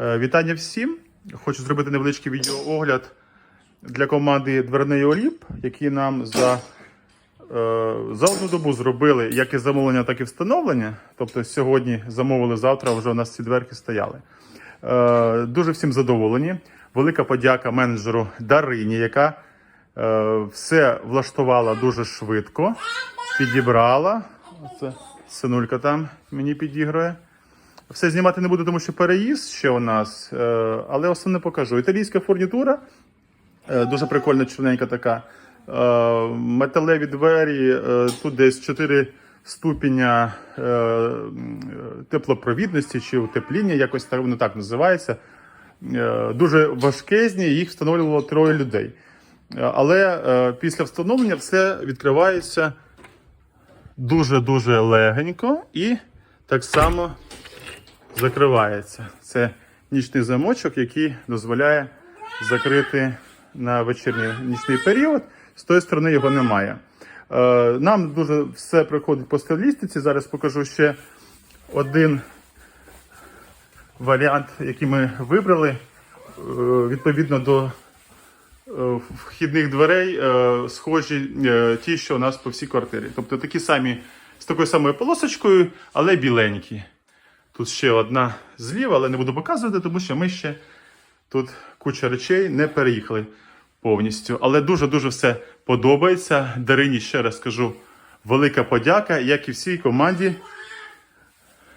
Е, Вітання всім! Хочу зробити невеличкий відеоогляд для команди Дверний Оліп, які нам за, е, за одну добу зробили як і замовлення, так і встановлення. Тобто сьогодні замовили, завтра вже у нас ці дверки стояли. Е, дуже всім задоволені. Велика подяка менеджеру Дарині, яка все влаштувала дуже швидко, підібрала. Це синулька там мені підігрує. Все знімати не буду, тому що переїзд ще у нас, е, але основне покажу. Італійська фурнітура, е, дуже прикольна, чорненька така. Е, Металеві двері, тут десь 4 ступеня теплопровідності чи утепління, якось так воно так називається. Дуже важкезні, їх встановлювало троє людей. Але після встановлення все відкривається дуже-дуже легенько і так само закривається. Це нічний замочок, який дозволяє закрити на вечірній нічний період. З тої сторони його немає. Е, Нам дуже все приходить по стилістиці. Зараз покажу ще один варіант, який ми вибрали. Е, Відповідно до е, вхідних дверей схожі ті, що у нас по всій квартирі. Тобто такі самі з такою самою полосочкою, але біленькі. Тут ще одна зліва, але не буду показувати, тому що ми ще тут куча речей не переїхали повністю. Але дуже-дуже все подобається. Дарині ще раз скажу велика подяка, як і всій команді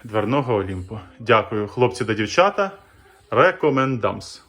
Дверного Олімпу. Дякую, хлопці та дівчата. Рекомендамс.